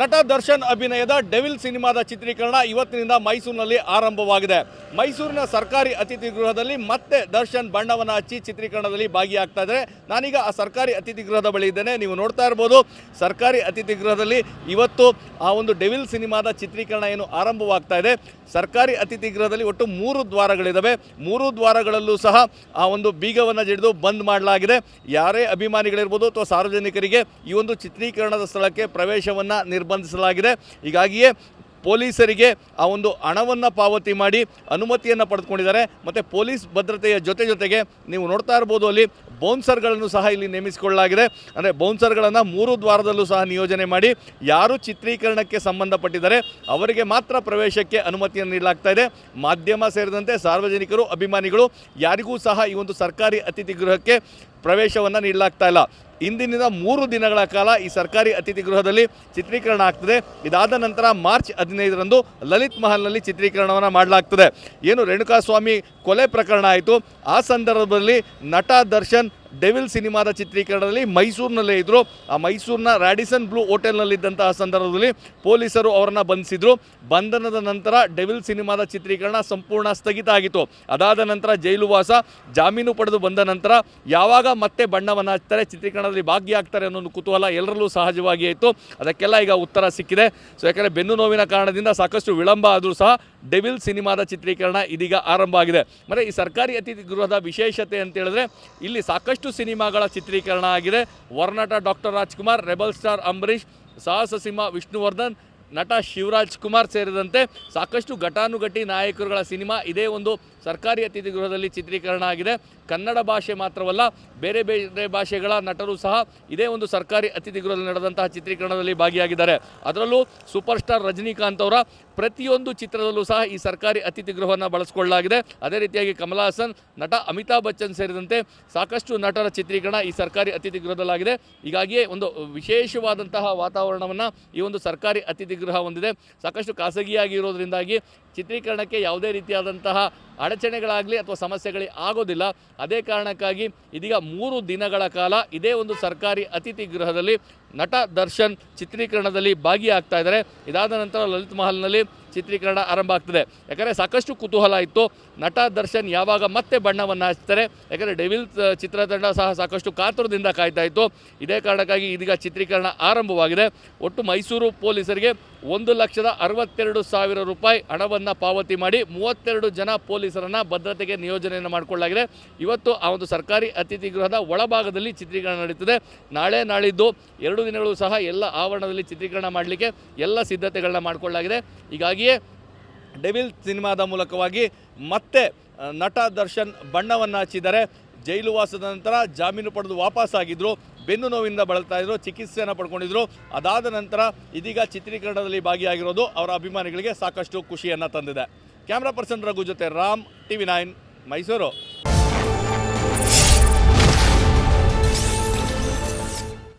ನಟ ದರ್ಶನ್ ಅಭಿನಯದ ಡೆವಿಲ್ ಸಿನಿಮಾದ ಚಿತ್ರೀಕರಣ ಇವತ್ತಿನಿಂದ ಮೈಸೂರಿನಲ್ಲಿ ಆರಂಭವಾಗಿದೆ. ಮೈಸೂರಿನ ಸರ್ಕಾರಿ ಅತಿಥಿ ಗೃಹದಲ್ಲಿ ಮತ್ತೆ ದರ್ಶನ್ ಬಣ್ಣವನ್ನು ಹಚ್ಚಿ ಚಿತ್ರೀಕರಣದಲ್ಲಿ ಭಾಗಿಯಾಗ್ತಾ ಇದ್ದಾರೆ. ನಾನೀಗ ಆ ಸರ್ಕಾರಿ ಅತಿಥಿ ಗೃಹದ ಬಳಿ ಇದ್ದೇನೆ. ನೀವು ನೋಡ್ತಾ ಇರ್ಬೋದು, ಸರ್ಕಾರಿ ಅತಿಥಿ ಗೃಹದಲ್ಲಿ ಇವತ್ತು ಆ ಒಂದು ಡೆವಿಲ್ ಸಿನಿಮಾದ ಚಿತ್ರೀಕರಣ ಏನು ಆರಂಭವಾಗ್ತಾ ಇದೆ. ಸರ್ಕಾರಿ ಅತಿಥಿ ಗೃಹದಲ್ಲಿ ಒಟ್ಟು ಮೂರು ದ್ವಾರಗಳಿದ್ದಾವೆ ಮೂರು ದ್ವಾರಗಳಲ್ಲೂ ಸಹ ಆ ಒಂದು ಬೀಗವನ್ನು ಜಡಿದು ಬಂದ್ ಮಾಡಲಾಗಿದೆ. ಯಾರೇ ಅಭಿಮಾನಿಗಳಿರ್ಬೋದು ಅಥವಾ ಸಾರ್ವಜನಿಕರಿಗೆ ಈ ಒಂದು ಚಿತ್ರೀಕರಣದ ಸ್ಥಳಕ್ಕೆ ಪ್ರವೇಶವನ್ನು ನಿರ್ಬಂಧಿಸಲಾಗಿದೆ. ಹೀಗಾಗಿಯೇ ಪೊಲೀಸರಿಗೆ ಆ ಒಂದು ಹಣವನ್ನು ಪಾವತಿ ಮಾಡಿ ಅನುಮತಿಯನ್ನು ಪಡೆದುಕೊಂಡಿದ್ದಾರೆ. ಮತ್ತು ಪೊಲೀಸ್ ಭದ್ರತೆಯ ಜೊತೆ ಜೊತೆಗೆ ನೀವು ನೋಡ್ತಾ ಇರ್ಬೋದು ಅಲ್ಲಿ ಬೌನ್ಸರ್ಗಳನ್ನು ಸಹ ಇಲ್ಲಿ ನೇಮಿಸಿಕೊಳ್ಳಲಾಗಿದೆ. ಅಂದರೆ ಬೌನ್ಸರ್ಗಳನ್ನು ಮೂರು ದ್ವಾರದಲ್ಲೂ ಸಹ ನಿಯೋಜನೆ ಮಾಡಿ ಯಾರು ಚಿತ್ರೀಕರಣಕ್ಕೆ ಸಂಬಂಧಪಟ್ಟಿದ್ದಾರೆ ಅವರಿಗೆ ಮಾತ್ರ ಪ್ರವೇಶಕ್ಕೆ ಅನುಮತಿಯನ್ನು ನೀಡಲಾಗ್ತಾ ಇದೆ. ಮಾಧ್ಯಮ ಸೇರಿದಂತೆ ಸಾರ್ವಜನಿಕರು, ಅಭಿಮಾನಿಗಳು ಯಾರಿಗೂ ಸಹ ಈ ಒಂದು ಸರ್ಕಾರಿ ಅತಿಥಿ ಗೃಹಕ್ಕೆ ಪ್ರವೇಶವನ್ನು ನೀಡಲಾಗ್ತಾ ಇಲ್ಲ. ಇಂದಿನಿಂದ ಮೂರು ದಿನಗಳ ಕಾಲ ಈ ಸರ್ಕಾರಿ ಅತಿಥಿ ಗೃಹದಲ್ಲಿ ಚಿತ್ರೀಕರಣ ಆಗ್ತದೆ. ಇದಾದ ನಂತರ ಮಾರ್ಚ್ ಹದಿನೈದರಂದು ಲಲಿತ್ ಮಹಲ್ನಲ್ಲಿ ಚಿತ್ರೀಕರಣವನ್ನು ಮಾಡಲಾಗ್ತದೆ. ಏನು ರೇಣುಕಾಸ್ವಾಮಿ ಕೊಲೆ ಪ್ರಕರಣ ಆಯಿತು. ಆ ಸಂದರ್ಭದಲ್ಲಿ ನಟ ದರ್ಶನ್ ಡೆವಿಲ್ ಸಿನಿಮಾದ ಚಿತ್ರೀಕರಣದಲ್ಲಿ ಮೈಸೂರಿನಲ್ಲೇ ಇದ್ದರು ಆ ಮೈಸೂರಿನ ರ್ಯಾಡಿಸನ್ ಬ್ಲೂ ಹೋಟೆಲ್ನಲ್ಲಿದ್ದಂತಹ ಸಂದರ್ಭದಲ್ಲಿ ಪೊಲೀಸರು ಅವರನ್ನು ಬಂಧಿಸಿದರು. ಬಂಧನದ ನಂತರ ಡೆವಿಲ್ ಸಿನಿಮಾದ ಚಿತ್ರೀಕರಣ ಸಂಪೂರ್ಣ ಸ್ಥಗಿತ ಆಗಿತ್ತು. ಅದಾದ ನಂತರ ಜೈಲುವಾಸ ಜಾಮೀನು ಪಡೆದು ಬಂದ ನಂತರ ಯಾವಾಗ ಮತ್ತೆ ಬಣ್ಣವನ್ನು ಹಚ್ತಾರೆ ಚಿತ್ರೀಕರಣದಲ್ಲಿ ಭಾಗಿಯಾಗ್ತಾರೆ ಅನ್ನೋ ಕುತೂಹಲ ಎಲ್ಲರಲ್ಲೂ ಸಹಜವಾಗಿ ಇತ್ತು. ಅದಕ್ಕೆಲ್ಲ ಈಗ ಉತ್ತರ ಸಿಕ್ಕಿದೆ. ಸೊ ಯಾಕಂದರೆ ಬೆನ್ನು ನೋವಿನ ಕಾರಣದಿಂದ ಸಾಕಷ್ಟು ವಿಳಂಬ ಆದರೂ ಸಹ ಡೆವಿಲ್ ಸಿನಿಮಾದ ಚಿತ್ರೀಕರಣ ಇದೀಗ ಆರಂಭ ಆಗಿದೆ. ಮತ್ತು ಈ ಸರ್ಕಾರಿ ಅತಿಥಿ ಗೃಹದ ವಿಶೇಷತೆ ಅಂತ ಹೇಳಿದ್ರೆ, ಇಲ್ಲಿ ಸಾಕಷ್ಟು ಸಿನಿಮಾಗಳ ಚಿತ್ರೀಕರಣ ಆಗಿದೆ. ವರ್ನಟ doctor Rajkumar, rebel star Ambareesh, ಸಾಹಸ ಸಿಂಹ ವಿಷ್ಣುವರ್ಧನ್, ನಟ ಶಿವರಾಜ್ ಕುಮಾರ್ ಸೇರಿದಂತೆ ಸಾಕಷ್ಟು ಘಟಾನುಘಟಿ ನಾಯಕರುಗಳ ಸಿನಿಮಾ ಇದೇ ಒಂದು ಸರ್ಕಾರಿ ಅತಿಥಿ ಗೃಹದಲ್ಲಿ ಚಿತ್ರೀಕರಣ ಆಗಿದೆ. ಕನ್ನಡ ಭಾಷೆ ಮಾತ್ರವಲ್ಲ, ಬೇರೆ ಬೇರೆ ಭಾಷೆಗಳ ನಟರು ಸಹ ಇದೇ ಒಂದು ಸರ್ಕಾರಿ ಅತಿಥಿ ಗೃಹದಲ್ಲಿ ನಡೆದಂತಹ ಚಿತ್ರೀಕರಣದಲ್ಲಿ ಭಾಗಿಯಾಗಿದ್ದಾರೆ. ಅದರಲ್ಲೂ ಸೂಪರ್ ಸ್ಟಾರ್ ರಜನಿಕಾಂತ್ ಅವರ ಪ್ರತಿಯೊಂದು ಚಿತ್ರದಲ್ಲೂ ಸಹ ಈ ಸರ್ಕಾರಿ ಅತಿಥಿ ಗೃಹವನ್ನು ಬಳಸಿಕೊಳ್ಳಲಾಗಿದೆ. ಅದೇ ರೀತಿಯಾಗಿ ಕಮಲ್ ಹಾಸನ್, ನಟ ಅಮಿತಾಬ್ ಬಚ್ಚನ್ ಸೇರಿದಂತೆ ಸಾಕಷ್ಟು ನಟರ ಚಿತ್ರೀಕರಣ ಈ ಸರ್ಕಾರಿ ಅತಿಥಿ ಗೃಹದಲ್ಲಾಗಿದೆ. ಹೀಗಾಗಿಯೇ ಒಂದು ವಿಶೇಷವಾದಂತಹ ವಾತಾವರಣವನ್ನು ಈ ಒಂದು ಸರ್ಕಾರಿ ಅತಿಥಿ ಗೃಹ ಹೊಂದಿದೆ. ಸಾಕಷ್ಟು ಖಾಸಗಿಯಾಗಿ ಇರೋದರಿಂದಾಗಿ ಚಿತ್ರೀಕರಣಕ್ಕೆ ಯಾವುದೇ ರೀತಿಯಾದಂತಹ ಅಡಚಣೆಗಳಾಗಲಿ ಅಥವಾ ಸಮಸ್ಯೆಗಳೇ ಆಗೋದಿಲ್ಲ. ಅದೇ ಕಾರಣಕ್ಕಾಗಿ ಇದೀಗ ಮೂರು ದಿನಗಳ ಕಾಲ ಇದೇ ಒಂದು ಸರ್ಕಾರಿ ಅತಿಥಿ ಗೃಹದಲ್ಲಿ ನಟ ದರ್ಶನ್ ಚಿತ್ರೀಕರಣದಲ್ಲಿ ಭಾಗಿಯಾಗ್ತಾ ಇದ್ದಾರೆ. ಇದಾದ ನಂತರ ಲಲಿತ್ ಮಹಲ್ನಲ್ಲಿ ಚಿತ್ರೀಕರಣ ಆರಂಭ ಆಗ್ತದೆ. ಯಾಕಂದರೆ ಸಾಕಷ್ಟು ಕುತೂಹಲ ಇತ್ತು. ನಟ ದರ್ಶನ್ ಯಾವಾಗ ಮತ್ತೆ ಬಣ್ಣವನ್ನು ಹಚ್ತಾರೆ? ಯಾಕಂದರೆ ಡೆವಿಲ್ ಚಿತ್ರತಂಡ ಸಹ ಸಾಕಷ್ಟು ಕಾತುರದಿಂದ ಕಾಯ್ತಾ ಇತ್ತು. ಇದೇ ಕಾರಣಕ್ಕಾಗಿ ಇದೀಗ ಚಿತ್ರೀಕರಣ ಆರಂಭವಾಗಿದೆ. ಒಟ್ಟು ಮೈಸೂರು ಪೊಲೀಸರಿಗೆ ಒಂದು ಲಕ್ಷದ ಅರವತ್ತೆರಡು ಸಾವಿರ ರೂಪಾಯಿ ಹಣವನ್ನು ಪಾವತಿ ಮಾಡಿ ಮೂವತ್ತೆರಡು ಜನ ಪೊಲೀಸರನ್ನು ಭದ್ರತೆಗೆ ನಿಯೋಜನೆಯನ್ನು ಮಾಡಿಕೊಳ್ಳಲಾಗಿದೆ. ಇವತ್ತು ಆ ಒಂದು ಸರ್ಕಾರಿ ಅತಿಥಿ ಗೃಹದ ಒಳಭಾಗದಲ್ಲಿ ಚಿತ್ರೀಕರಣ ನಡೀತದೆ. ನಾಳೆ ನಾಳಿದ್ದು ಎರಡು ದಿನಗಳು ಸಹ ಎಲ್ಲ ಆವರಣದಲ್ಲಿ ಚಿತ್ರೀಕರಣ ಮಾಡಲಿಕ್ಕೆ ಎಲ್ಲ ಸಿದ್ಧತೆಗಳನ್ನ ಮಾಡಿಕೊಳ್ಳಲಾಗಿದೆ. ಹೀಗಾಗಿಯೇ ಡೆವಿಲ್ ಸಿನಿಮಾದ ಮೂಲಕವಾಗಿ ಮತ್ತೆ ನಟ ದರ್ಶನ್ ಬಣ್ಣವನ್ನು ಹಚ್ಚಿದ್ದಾರೆ. ಜೈಲುವಾಸದ ನಂತರ ಜಾಮೀನು ಪಡೆದು ವಾಪಸ್ಸಾಗಿದ್ದರು ಬೆನ್ನು ನೋವಿಂದ ಬಳಲ್ತಾ ಇದ್ರು, ಚಿಕಿತ್ಸೆಯನ್ನು ಪಡ್ಕೊಂಡಿದ್ರು. ಅದಾದ ನಂತರ ಇದೀಗ ಚಿತ್ರೀಕರಣದಲ್ಲಿ ಭಾಗಿಯಾಗಿರೋದು ಅವರ ಅಭಿಮಾನಿಗಳಿಗೆ ಸಾಕಷ್ಟು ಖುಷಿಯನ್ನು ತಂದಿದೆ. ಕ್ಯಾಮ್ರಾ ಪರ್ಸನ್ ರಘು ಜೊತೆ ರಾಮ್, ಟಿವಿ ನೈನ್, ಮೈಸೂರು.